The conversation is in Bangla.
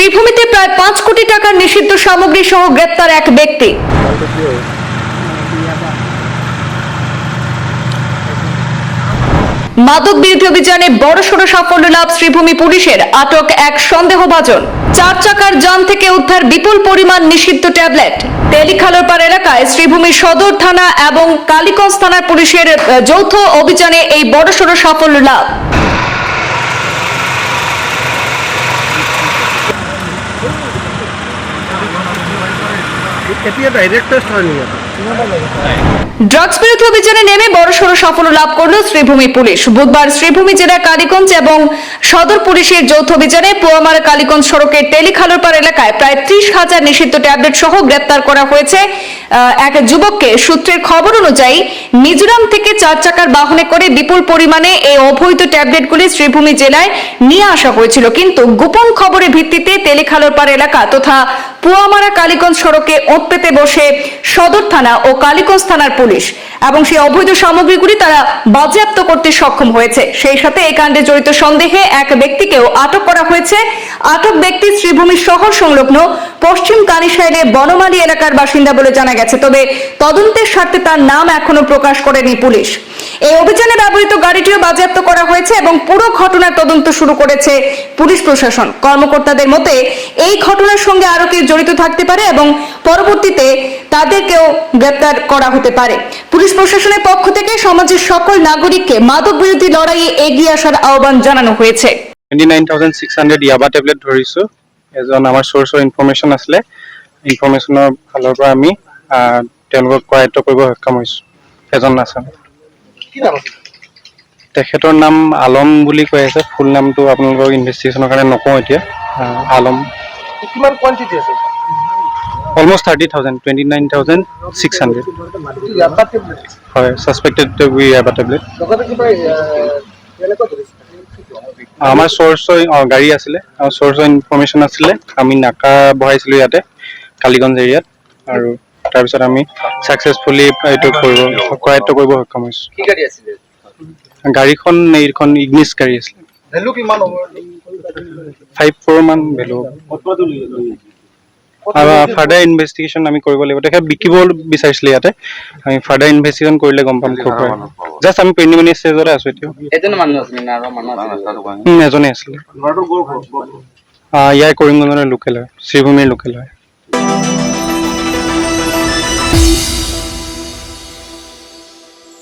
শ্রীভূমিতে প্রায় পাঁচ কোটি টাকার নিষিদ্ধ সামগ্রী সহ গ্রেপ্তার এক ব্যক্তি। মাদক বিরোধী অভিযানে বড়সড় সাফল্য লাভ শ্রীভূমি পুলিশের, আটক এক সন্দেহভাজন। চার চাকার যান থেকে উদ্ধার বিপুল পরিমাণ নিষিদ্ধ ট্যাবলেট। তেলিখালোরপাড় এলাকায় শ্রীভূমি সদর থানা এবং কালীগঞ্জ থানার পুলিশের যৌথ অভিযানে এই বড়সড় সাফল্য লাভ। ড্রাগস বিরোধী অভিযানে নেমে বড়সড় সাফল্য লাভ করল শ্রীভূমি পুলিশ। বুধবার শ্রীভূমি জেলার কালীগঞ্জ এবং সদর পুলিশের যৌথ অভিযানে পোয়ামারা কালীগঞ্জ সড়কের টেলিখালোরপাড় এলাকায় প্রায় ত্রিশ হাজার নিষিদ্ধ ট্যাবলেট সহ গ্রেপ্তার করা হয়েছে এক যুবককে। সূত্রের খবর অনুযায়ী, মিজোরাম থেকে চার চাকার বাহনে করে বিপুল পরিমাণে এই অবৈধ ট্যাবলেটগুলি শ্রীভূমি জেলায় নিয়ে আসা হয়েছিল। কিন্তু গোপন খবরের ভিত্তিতে তেলিখালোরপাড় এলাকা তথা পুয়ামারা কালীগঞ্জ সড়কে ওঁত পেতে বসে সদর থানা ও কালীগঞ্জ থানার পুলিশ এবং সেই অবৈধ সামগ্রীগুলি তারা বাজেয়াপ্ত করতে সক্ষম হয়েছে। সেই সাথে এই কাণ্ডে জড়িত সন্দেহে এক ব্যক্তিকেও আটক করা হয়েছে। আটক ব্যক্তি শ্রীভূমি শহর সংলগ্ন পশ্চিম কানিসাইলে বনমালী এলাকার বাসিন্দা বলে জানা গেছে, তবে তদন্তের স্বার্থে তার নাম এখনও প্রকাশ করেনি পুলিশ। এই অভিযানে ব্যবহৃত গাড়িটিও বাজেয়াপ্ত করা হয়েছে এবং পুরো ঘটনার তদন্ত শুরু করেছে পুলিশ প্রশাসন। কর্মকর্তাদের মতে, এই ঘটনার সঙ্গে আরও কেউ জড়িত থাকতে পারে এবং পরবর্তীতে তাদেরকেও গ্রেপ্তার করা হতে পারে। পুলিশ প্রশাসনের পক্ষ থেকে সমাজের সকল নাগরিককে মাদক বিরোধী লড়াইয়ে এগিয়ে আসার আহ্বান জানানো হয়েছে। ইয়াবা এজন আমাৰ চ'ৰ্চৰ ইনফৰ্মেশ্যন আছিলে। ইনফৰ্মেশ্যনৰ ফালৰ পৰা আমি তেওঁলোকক কৰায়ত্ব কৰিব সক্ষম হৈছোঁ। এজন আছামী তেখেতৰ নাম আলম বুলি কৈ আছে। ফুল নামটো আপোনালোকৰ ইনভেষ্টিগেশ্যনৰ কাৰণে নকওঁ এতিয়া। আলম। কিমান কোৱান্টিটি আছে almost thirty thousand twenty nine thousand six hundred হয় ছাছপেক্টেড ইয়াবা টেবলেট আমাৰ চ'ৰ্চৰ অঁ গাড়ী আছিলে। আমাৰ চ'ৰ্চৰ ইনফৰ্মেশ্যন আছিলে। আমি নাকা বহাইছিলোঁ ইয়াতে কালীগঞ্জ এৰিয়াত। আৰু তাৰপিছত আমি ছাকচেছফুলি এইটো কৰিব কৰায়ত্ব কৰিব সক্ষম হৈছোঁ। গাড়ীখন এইখন ইগনিছ গাড়ী আছিলে। ভেলু কিমান ফাইভ ফ'ৰ মান ভেলু আৰু ফাৰ্ডাৰ ইনভেষ্টিগেশ্যন আমি কৰিব লাগিব। তেখেত বিকিব বিচাৰিছিলে ইয়াতে। আমি ফাৰ্ডাৰ ইনভেষ্টিগেশ্যন কৰিলে গম পাম ক'ৰ পৰা। জাষ্ট আমি প্ৰিলিমিনাৰী ষ্টেজতে আছো এতিয়া। এজনে মানুহ আছিলে ইয়াৰ কৰিমগঞ্জৰ লোকেল হয় শ্ৰীভূমিৰ লোকেল হয়